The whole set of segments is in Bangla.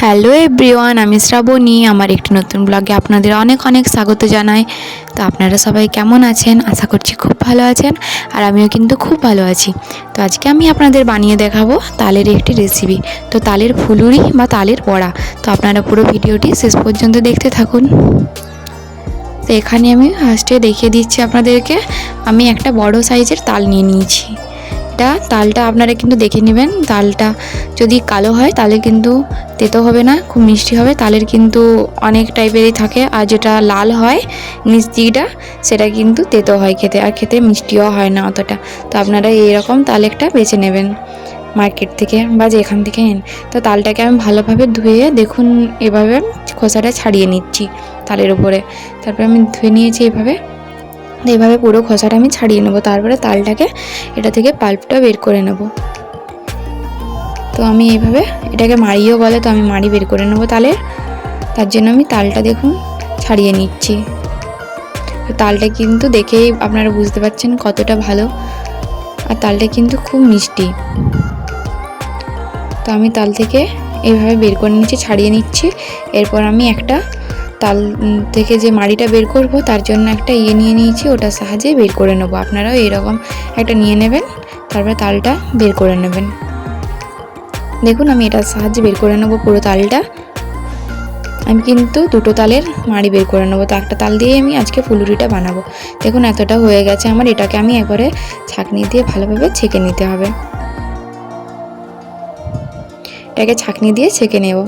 হ্যালো এভরিওয়ান আমি শ্রাবণী, আমার একটি নতুন ব্লগে আপনাদের অনেক অনেক স্বাগত জানাই। তো আপনারা সবাই কেমন আছেন? আশা করছি খুব ভালো আছেন আর আমিও কিন্তু খুব ভালো আছি। তো আজকে আমি আপনাদের বানিয়ে দেখাবো তালের একটি রেসিপি তো তালের ফুলুরি বা তালের বড়া। তো আপনারা পুরো ভিডিওটি শেষ পর্যন্ত দেখতে থাকুন। তো এখানে আমি ফার্স্টে দেখিয়ে দিচ্ছি আপনাদেরকে। আমি একটা বড় সাইজের তাল নিয়ে নিয়েছি। এটা তালটা আপনারা কিন্তু দেখে নেবেন। তালটা যদি কালো হয় তাহলে কিন্তু তেতো হবে না, খুব মিষ্টি হবে। তালের কিন্তু অনেক টাইপেরই থাকে আর যেটা লাল হয় মিষ্টিটা সেটা কিন্তু তেতো হয় খেতে আর খেতে মিষ্টিও হয় না অতটা। তো আপনারা এইরকম তাল একটা বেছে নেবেন মার্কেট থেকে বা যেখান থেকে নেন। তো তালটাকে আমি ভালোভাবে ধুয়ে দেখুন এভাবে খোসাটা ছাড়িয়ে নিচ্ছি তালের উপরে। তারপরে আমি ধুয়ে নিয়েছি এভাবে। এভাবে পুরো খোসাটা আমি ছাড়িয়ে নেব। তারপরে তালটাকে এটা থেকে পাল্পটা বের করে নেব। তো আমি এইভাবে এটাকে মাড়িও বলে, তো আমি মাড়ি বের করে নেব তালের তার জন্য আমি তালটা দেখুন ছাড়িয়ে নিচ্ছি। তো তালটা কিন্তু দেখেই আপনারা বুঝতে পারছেন কতটা ভালো। আর তালটা কিন্তু খুব মিষ্টি। তো আমি তাল থেকে এইভাবে বের করে নিচ্ছি, ছাড়িয়ে নিচ্ছি। এরপর আমি একটা তাল থেকে যে মাড়িটা বের করব, তার জন্য একটা ইয়ে নিয়ে নিয়েছি, ওটার সাহায্যে বের করে নেব। আপনারাও এরকম একটা নিয়ে নেবেন, তারপরে তালটা বের করে নেবেন। দেখুন, আমি এটার সাহায্যে বের করে নেব পুরো তালটা। আমি কিন্তু দুটো তালের মাড়ি বের করে নেব, তো একটা তাল দিয়ে আমি আজকে ফুলুরিটা বানাবো। দেখুন, এতটা হয়ে গেছে আমার, এটাকে আমি একবারে ছাঁকনি দিয়ে ভালোভাবে ছেঁকে নিতে হবে। এটাকে ছাঁকনি দিয়ে ছেঁকে নেব।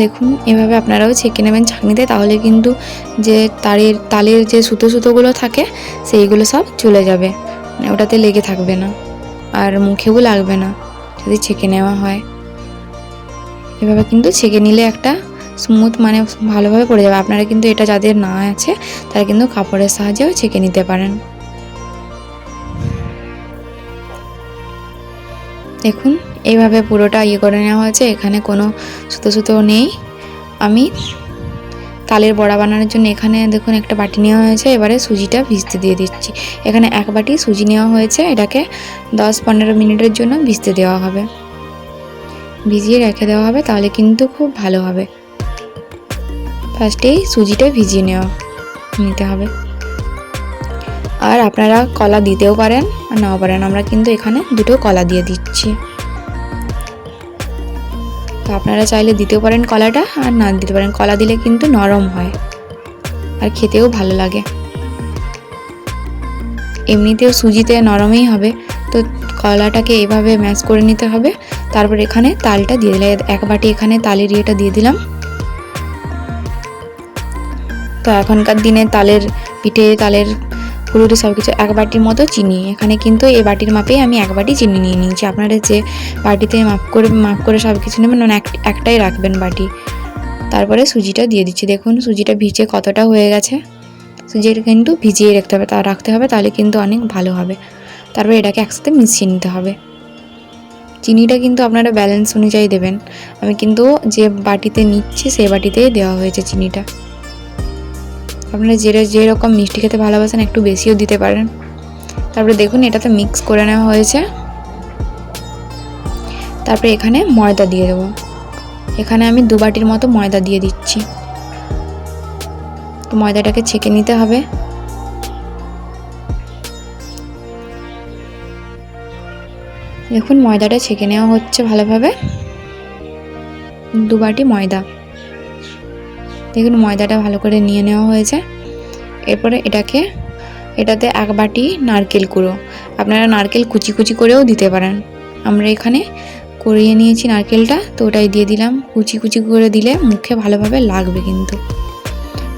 দেখুন, এভাবে আপনারাও ছেঁকে নেবেন ছাঁকনিতে, তাহলে কিন্তু যে তারের, তালের যে সুতো সুতোগুলো থাকে, সেইগুলো সব চলে যাবে। মানে ওটাতে লেগে থাকবে না, আর মুখেও লাগবে না, যদি ছেঁকে নেওয়া হয়। এভাবে কিন্তু ছেঁকে নিলে একটা স্মুথ মানে ভালোভাবে পড়ে যাবে। আপনারা কিন্তু এটা যাদের না আছে, তারা কিন্তু কাপড়ের সাহায্যেও ছেঁকে নিতে পারেন। দেখুন, এইভাবে পুরোটা ইয়ে করে নেওয়া হয়েছে, এখানে কোনো সুতো সুতো নেই। আমি তালের বড়া বানানোর জন্য এখানে দেখুন একটা বাটি নেওয়া হয়েছে, এবারে সুজিটা ভিজতে দিয়ে দিচ্ছি। এখানে এক বাটি সুজি নেওয়া হয়েছে, এটাকে দশ পনেরো মিনিটের জন্য ভিজতে দেওয়া হবে। ভিজিয়ে রেখে দেওয়া হবে, তাহলে কিন্তু খুব ভালো হবে। ফার্স্টেই সুজিটা ভিজিয়ে নেওয়া, নিতে হবে। আর আপনারা কলা দিতেও পারেন আর নাও পারেন। আমরা কিন্তু এখানে দুটো কলা দিয়ে দিচ্ছি। তো আপনারা চাইলে দিতেও পারেন কলাটা আর না দিতে পারেন। কলা দিলে কিন্তু নরম হয় আর খেতেও ভালো লাগে। এমনিতেও সুজিতে নরমই হবে। তো কলাটাকে এভাবে ম্যাশ করে নিতে হবে। তারপর এখানে তালটা দিয়ে দিলে এক বাটি এখানে তালের ইয়েটা দিয়ে দিলাম। তো এখনকার দিনে তালের পিঠে তালের ফুলুরি সব কিছু এক বাটির মতো চিনি। এখানে কিন্তু এই বাটির মাপেই আমি এক বাটি চিনি নিয়ে নিয়েছি। আপনারা যে বাটিতে মাপ করে মাপ করে সব কিছু নেবেন এক- একটাই রাখবেন বাটি। তারপরে সুজিটা দিয়ে দিচ্ছি। দেখুন, সুজিটা ভিজে কতটা হয়ে গেছে। সুজিটা কিন্তু ভিজিয়ে রাখতে হবে, তা, রাখতে হবে, তাহলে কিন্তু অনেক ভালো হবে। তারপরে এটাকে একসাথে মিশিয়ে নিতে হবে। চিনিটা কিন্তু আপনারা ব্যালেন্স অনুযায়ী দেবেন। আমি কিন্তু যে বাটিতে নিচ্ছি, সেই বাটিতেই দেওয়া হয়েছে চিনিটা। আপনারা যে যেরকম মিষ্টি খেতে ভালোবাসেন, একটু বেশিও দিতে পারেন। তারপরে দেখুন, এটাতে মিক্স করে নেওয়া হয়েছে। তারপরে এখানে ময়দা দিয়ে দেবো। এখানে আমি দু বাটির মতো ময়দা দিয়ে দিচ্ছি। তো ময়দাটাকে ছেঁকে নিতে হবে। দেখুন, ময়দাটা ছেঁকে নেওয়া হচ্ছে ভালোভাবে। দু বাটি ময়দা। দেখুন, ময়দাটা ভালো করে নিয়ে নেওয়া হয়েছে। এরপরে এটাকে, এটাতে এক বাটি নারকেল কুড়ো। আপনারা নারকেল কুচি কুচি করেও দিতে পারেন। আমরা এখানে করিয়ে নিয়েছি নারকেলটা, তো ওটাই দিয়ে দিলাম। কুচি কুচি করে দিলে মুখে ভালোভাবে লাগবে কিন্তু।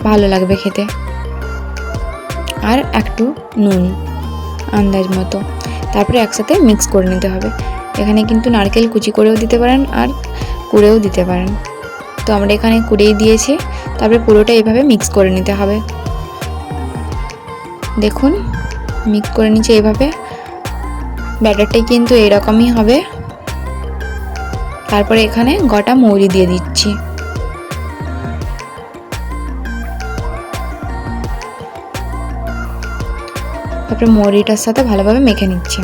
ভালো লাগবে খেতে। আর একটু নুন আন্দাজ মতো। তারপরে একসাথে মিক্স করে নিতে হবে। এখানে কিন্তু নারকেল কুচি করেও দিতে পারেন আর কুড়েও দিতে পারেন। তো আমরা এখানে কুড়েই দিয়েছি। তারপরে পুরোটা এভাবে মিক্স করে নিতে হবে। দেখুন মিক্স করে নিচ্ছে এভাবে। ব্যাটারটাই কিন্তু এরকমই হবে। তারপরে এখানে গোটা মৌরি দিয়ে দিচ্ছি। তারপরে মৌরিটার সাথে ভালোভাবে মেখে নিচ্ছে।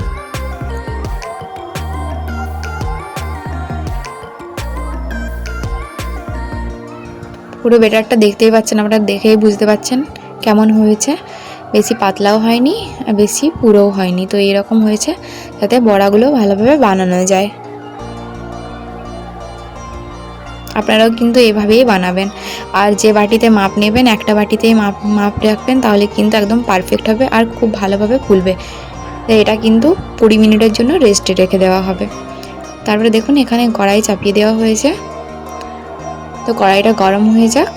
পুরো বেটারটা দেখতেই পাচ্ছেন, আপনারা দেখেই বুঝতে পাচ্ছেন কেমন হয়েছে। বেশি পাতলাও হয়নি, আর বেশি পুরোও হয়নি। তো এরকম হয়েছে, যাতে বড়াগুলো ভালোভাবে বানানো যায়। আপনারাও কিন্তু এভাবেই বানাবেন। আর যে বাটিতে মাপ নেবেন, একটা বাটিতেই মাপ মাপ রাখবেন, তাহলে কিন্তু একদম পারফেক্ট হবে আর খুব ভালোভাবে ফুলবে। এটা কিন্তু কুড়ি মিনিটের জন্য রেস্টে রেখে দেওয়া হবে। তারপরে দেখুন, এখানে কড়াই চাপিয়ে দেওয়া হয়েছে। তো কড়াইটা গরম হয়ে যাক।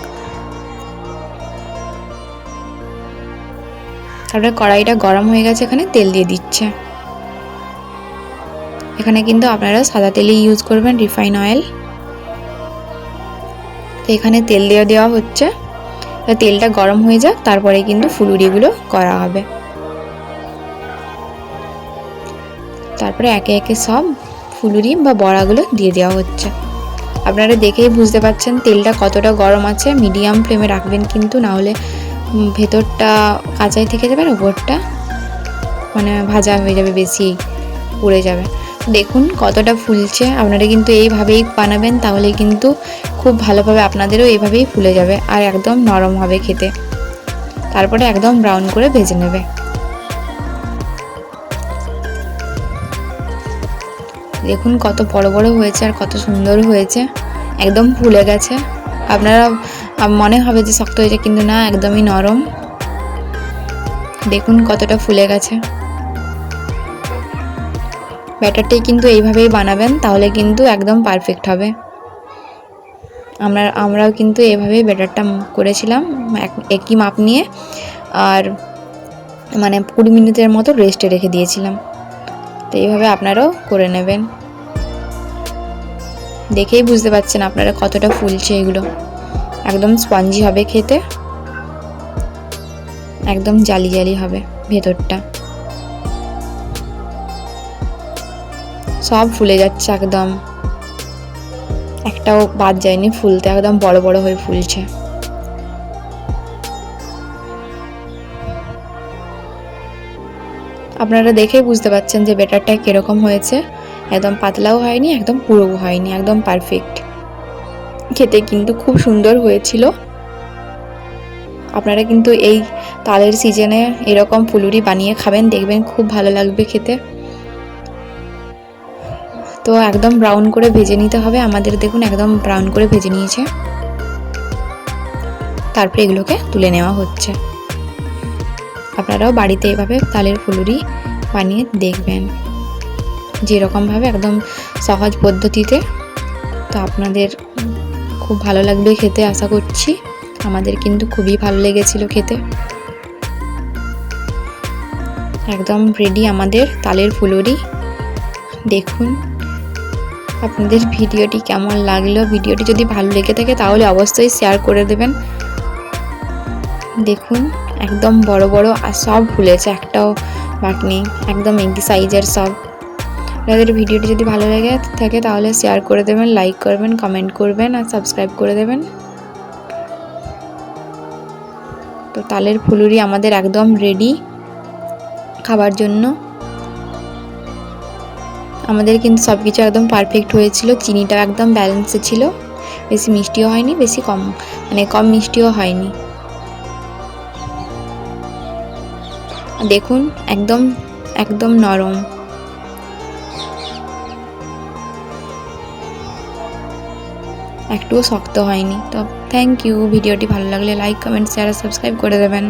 তারপরে কড়াইটা গরম হয়ে গেছে, এখানে তেল দিয়ে দিচ্ছে। এখানে কিন্তু আপনারা সাদা তেলই ইউজ করবেন রিফাইন অয়েল তো এখানে তেল দেওয়া দেওয়া হচ্ছে। তেলটা গরম হয়ে যাক, তারপরে কিন্তু ফুলুরিগুলো করা হবে। তারপরে একে একে সব ফুলুরি বা বড়াগুলো দিয়ে দেওয়া হচ্ছে। আপনারা দেখেই বুঝতে পাচ্ছেন তেলটা কতটা গরম আছে। মিডিয়াম ফ্লেমে রাখবেন কিন্তু, না হলে ভেতরটা কাঁচাই থেকে যাবে আর ওপরটা মানে ভাজা হয়ে যাবে, বেশি পুড়ে যাবে। দেখুন কতটা ফুলছে। আপনারা কিন্তু এইভাবেই বানাবেন, তাহলে কিন্তু খুব ভালোভাবে আপনাদেরও এইভাবেই ফুলে যাবে আর একদম নরম হবে খেতে। তারপরে একদম ব্রাউন করে ভেজে নেবে। দেখুন কত বড় বড় হয়েছে আর কত সুন্দর হয়েছে। একদম ফুলে গেছে। আপনারা মনে হবে যে শক্ত হয়েছে, কিন্তু না, একদমই নরম। দেখুন কতটা ফুলে গেছে। ব্যাটারটাই কিন্তু এইভাবেই বানাবেন, তাহলে কিন্তু একদম পারফেক্ট হবে। আমরা, আমরাও কিন্তু এভাবেই ব্যাটারটা করেছিলাম, এক- একই মাপ নিয়ে। আর মানে কুড়ি মিনিটের মতো রেস্টে রেখে দিয়েছিলাম। তো এইভাবে আপনারাও করে নেবেন। দেখেই বুঝতে পারছেন আপনারা কতটা ফুলছে এগুলো। একদম স্পঞ্জি হবে খেতে। একদম জালি জালি হবে ভেতরটা। সব ফুলে যাচ্ছে একদম। একটাও বাদ যায়নি ফুলতে একদম বড় বড় হয়ে ফুলছে। আপনারা দেখেই বুঝতে পারছেন যে বেটারটা কীরকম হয়েছে। একদম পাতলাও হয়নি, একদম পুরো হয়নি, একদম পারফেক্ট খেতে কিন্তু খুব সুন্দর হয়েছিল। আপনারা কিন্তু এই তালের সিজনে এরকম ফুলুরি বানিয়ে খাবেন, দেখবেন খুব ভালো লাগবে খেতে। তো একদম ব্রাউন করে ভেজে নিতে হবে, আমাদের দেখুন একদম ব্রাউন করে ভেজে নিয়েছে। তারপরে এগুলোকে তুলে নেওয়া হচ্ছে। আপনারাও বাড়িতে এভাবে তালের ফুলুরি বানিয়ে দেখবেন। যেরকমভাবে একদম সহজ পদ্ধতিতে। তো আপনাদের খুব ভালো লাগবে খেতে, আশা করছি। আমাদের কিন্তু খুবই ভালো লেগেছিল খেতে। একদম রেডি আমাদের তালের ফুলুরি। দেখুন, আপনাদের ভিডিওটি কেমন লাগল? ভিডিওটি যদি ভালো লেগে থাকে তাহলে অবশ্যই শেয়ার করে দেবেন। দেখুন একদম বড় বড় আর সব ফুলেছে একটাও বাকি নেই। একদম একই সাইজের সব। আপনাদের ভিডিওটি যদি ভালো লাগে থাকে তাহলে শেয়ার করে দেবেন লাইক করবেন কমেন্ট করবেন আর সাবস্ক্রাইব করে দেবেন। তো তালের ফুলুরি আমাদের একদম রেডি খাবার জন্য। আমাদের কিন্তু সব কিছু একদম পারফেক্ট হয়েছিল। চিনিটা একদম ব্যালেন্সে ছিল। বেশি মিষ্টিও হয়নি, বেশি কম মানে কম মিষ্টিও হয়নি। দেখুন, একদম একদম নরম। একটুও শক্ত হয়নি। তো থ্যাংক ইউ ভিডিওটি ভালো লাগলে লাইক কমেন্ট শেয়ার আর সাবস্ক্রাইব করে দেবেন।